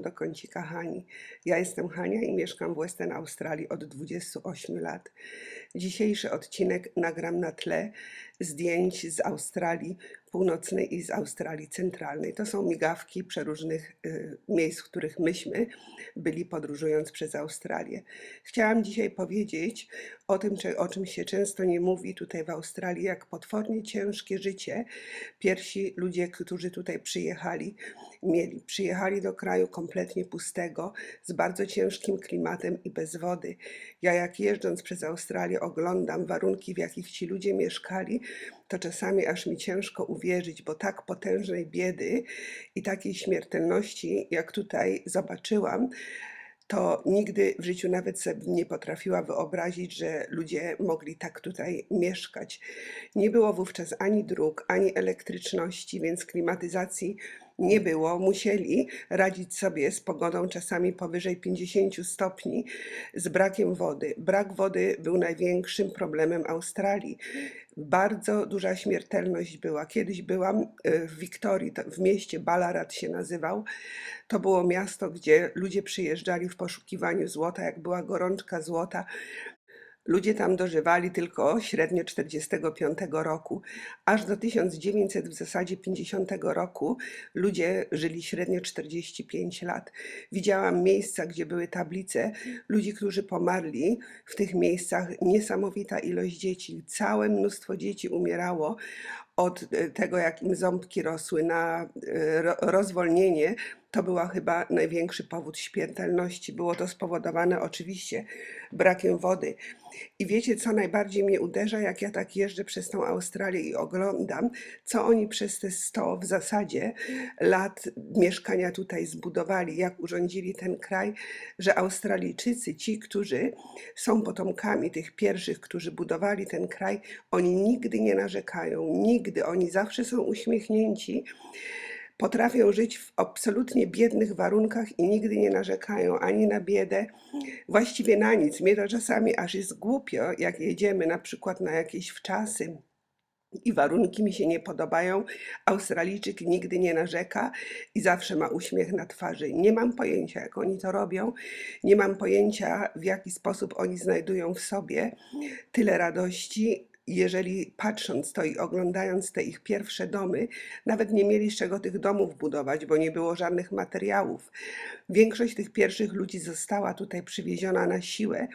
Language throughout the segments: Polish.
do kącika Hani. Ja jestem Hania i mieszkam w Western Australii od 28 lat. Dzisiejszy odcinek nagram na tle zdjęć z Australii Północnej i z Australii Centralnej. To są migawki przeróżnych y, miejsc, w których myśmy byli podróżując przez Australię. Chciałam dzisiaj powiedzieć o tym, o czym się często nie mówi tutaj w Australii, jak potwornie ciężkie życie pierwsi ludzie, którzy tutaj przyjechali, mieli. Przyjechali do kraju kompletnie pustego, z bardzo ciężkim klimatem i bez wody. Ja jak jeżdżąc przez Australię oglądam warunki, w jakich ci ludzie mieszkali, to czasami aż mi ciężko uwierzyć, bo tak potężnej biedy i takiej śmiertelności, jak tutaj zobaczyłam, to nigdy w życiu nawet sobie nie potrafiła wyobrazić, że ludzie mogli tak tutaj mieszkać. Nie było wówczas ani dróg, ani elektryczności, więc klimatyzacji nie było. Musieli radzić sobie z pogodą czasami powyżej 50 stopni, z brakiem wody. Brak wody był największym problemem Australii. Bardzo duża śmiertelność była. Kiedyś byłam e, w Wiktorii, to w mieście Ballarat się nazywał. To było miasto, gdzie ludzie przyjeżdżali w poszukiwaniu złota. Jak była gorączka złota, Ludzie tam dożywali tylko średnio 45 roku, aż do 1900 w zasadzie 50 roku ludzie żyli średnio 45 lat. Widziałam miejsca, gdzie były tablice ludzi, którzy pomarli w tych miejscach. Niesamowita ilość dzieci, całe mnóstwo dzieci umierało od e, tego, jak im ząbki rosły na e, ro- rozwolnienie. To była chyba największy powód śmiertelności. Było to spowodowane oczywiście brakiem wody. I wiecie, co najbardziej mnie uderza, jak ja tak jeżdżę przez tą Australię i oglądam, co oni przez te 100 w zasadzie lat mieszkania tutaj zbudowali, jak urządzili ten kraj, że Australijczycy, ci, którzy są potomkami tych pierwszych, którzy budowali ten kraj, oni nigdy nie narzekają, nigdy, oni zawsze są uśmiechnięci. Potrafią żyć w absolutnie biednych warunkach i nigdy nie narzekają ani na biedę, właściwie na nic. Mnie to czasami aż jest głupio, jak jedziemy na przykład na jakieś wczasy i warunki mi się nie podobają. Australijczyk nigdy nie narzeka i zawsze ma uśmiech na twarzy. Nie mam pojęcia, jak oni to robią. Nie mam pojęcia, w jaki sposób oni znajdują w sobie tyle radości. Jeżeli patrząc to i oglądając te ich pierwsze domy, nawet nie mieli z czego tych domów budować, bo nie było żadnych materiałów. Większość tych pierwszych ludzi została tutaj przywieziona na siłę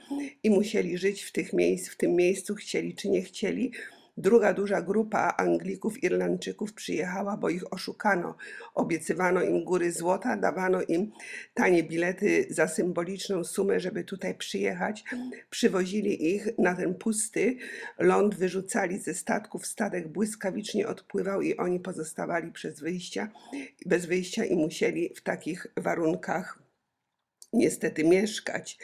i musieli żyć w tych miejsc, w tym miejscu, chcieli czy nie chcieli. Druga duża grupa Anglików, Irlandczyków przyjechała, bo ich oszukano. Obiecywano im góry złota, dawano im tanie bilety za symboliczną sumę, żeby tutaj przyjechać. Przywozili ich na ten pusty ląd, wyrzucali ze statków, statek błyskawicznie odpływał i oni pozostawali przez wyjścia, bez wyjścia i musieli w takich warunkach niestety mieszkać.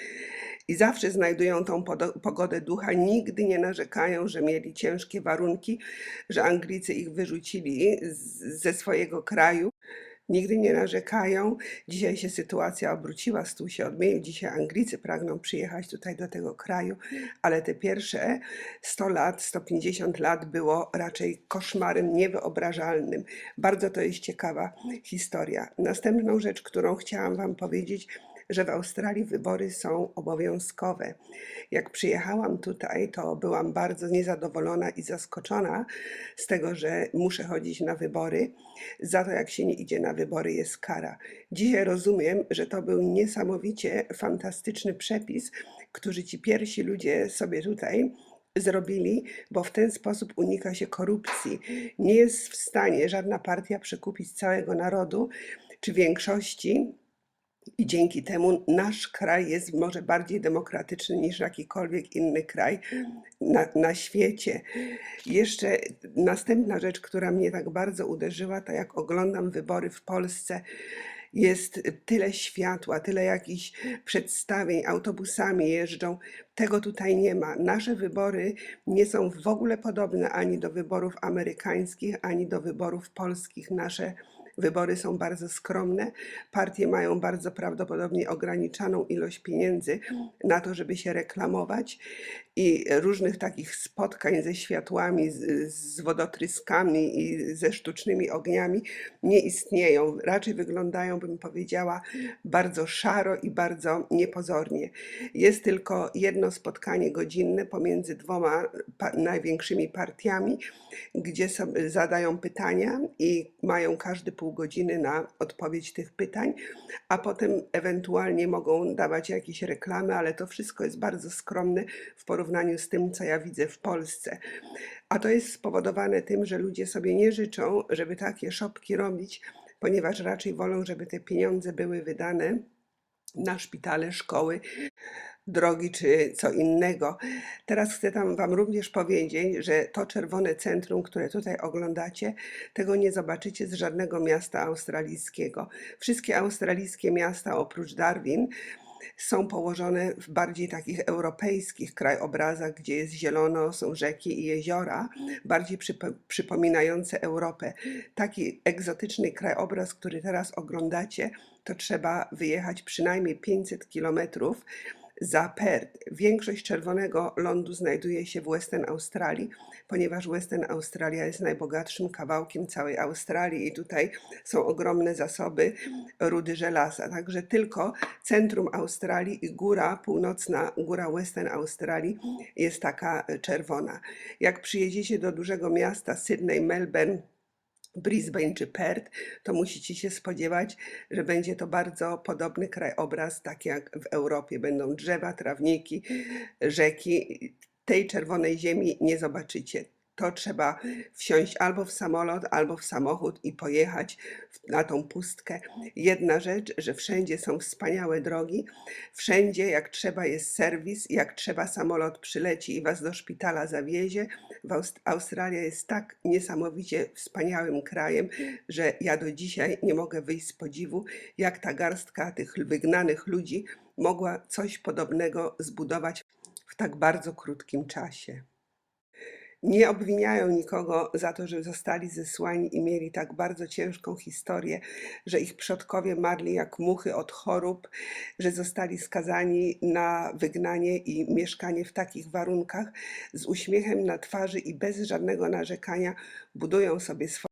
I zawsze znajdują tą pogodę ducha, nigdy nie narzekają, że mieli ciężkie warunki, że Anglicy ich wyrzucili ze swojego kraju. Nigdy nie narzekają. Dzisiaj się sytuacja obróciła, stół się odmienił. Dzisiaj Anglicy pragną przyjechać tutaj do tego kraju, ale te pierwsze 100 lat, 150 lat było raczej koszmarem niewyobrażalnym. Bardzo to jest ciekawa historia. Następną rzecz, którą chciałam Wam powiedzieć, że w Australii wybory są obowiązkowe. Jak przyjechałam tutaj, to byłam bardzo niezadowolona i zaskoczona z tego, że muszę chodzić na wybory. Za to, jak się nie idzie na wybory, jest kara. Dzisiaj rozumiem, że to był niesamowicie fantastyczny przepis, który ci pierwsi ludzie sobie tutaj zrobili, bo w ten sposób unika się korupcji. Nie jest w stanie żadna partia przekupić całego narodu czy większości, i dzięki temu nasz kraj jest może bardziej demokratyczny niż jakikolwiek inny kraj na, na świecie. Jeszcze następna rzecz, która mnie tak bardzo uderzyła, to jak oglądam wybory w Polsce. Jest tyle światła, tyle jakichś przedstawień, autobusami jeżdżą. Tego tutaj nie ma. Nasze wybory nie są w ogóle podobne ani do wyborów amerykańskich, ani do wyborów polskich. Nasze Wybory są bardzo skromne. Partie mają bardzo prawdopodobnie ograniczoną ilość pieniędzy na to, żeby się reklamować i różnych takich spotkań ze światłami, z, wodotryskami i ze sztucznymi ogniami nie istnieją. Raczej wyglądają, bym powiedziała, bardzo szaro i bardzo niepozornie. Jest tylko jedno spotkanie godzinne pomiędzy dwoma pa- największymi partiami, gdzie zadają pytania i mają każdy pół godziny na odpowiedź tych pytań, a potem ewentualnie mogą dawać jakieś reklamy, ale to wszystko jest bardzo skromne w porównaniu z tym, co ja widzę w Polsce. A to jest spowodowane tym, że ludzie sobie nie życzą, żeby takie szopki robić, ponieważ raczej wolą, żeby te pieniądze były wydane na szpitale, szkoły, drogi czy co innego. Teraz chcę tam Wam również powiedzieć, że to czerwone centrum, które tutaj oglądacie, tego nie zobaczycie z żadnego miasta australijskiego. Wszystkie australijskie miasta oprócz Darwin są położone w bardziej takich europejskich krajobrazach, gdzie jest zielono, są rzeki i jeziora, bardziej przypo- przypominające Europę. Taki egzotyczny krajobraz, który teraz oglądacie, to trzeba wyjechać przynajmniej 500 kilometrów za Perth. Większość czerwonego lądu znajduje się w Western Australii, ponieważ Western Australia jest najbogatszym kawałkiem całej Australii i tutaj są ogromne zasoby rudy żelaza. Także tylko centrum Australii i góra północna, góra Western Australii jest taka czerwona. Jak przyjedziecie do dużego miasta Sydney, Melbourne, Brisbane czy Perth, to musicie się spodziewać, że będzie to bardzo podobny krajobraz, tak jak w Europie. Będą drzewa, trawniki, rzeki. Tej czerwonej ziemi nie zobaczycie. To trzeba wsiąść albo w samolot, albo w samochód i pojechać na tą pustkę. Jedna rzecz, że wszędzie są wspaniałe drogi, wszędzie jak trzeba jest serwis, jak trzeba samolot przyleci i was do szpitala zawiezie. Australia jest tak niesamowicie wspaniałym krajem, że ja do dzisiaj nie mogę wyjść z podziwu, jak ta garstka tych wygnanych ludzi mogła coś podobnego zbudować w tak bardzo krótkim czasie. Nie obwiniają nikogo za to, że zostali zesłani i mieli tak bardzo ciężką historię, że ich przodkowie marli jak muchy od chorób, że zostali skazani na wygnanie i mieszkanie w takich warunkach, z uśmiechem na twarzy i bez żadnego narzekania budują sobie swoje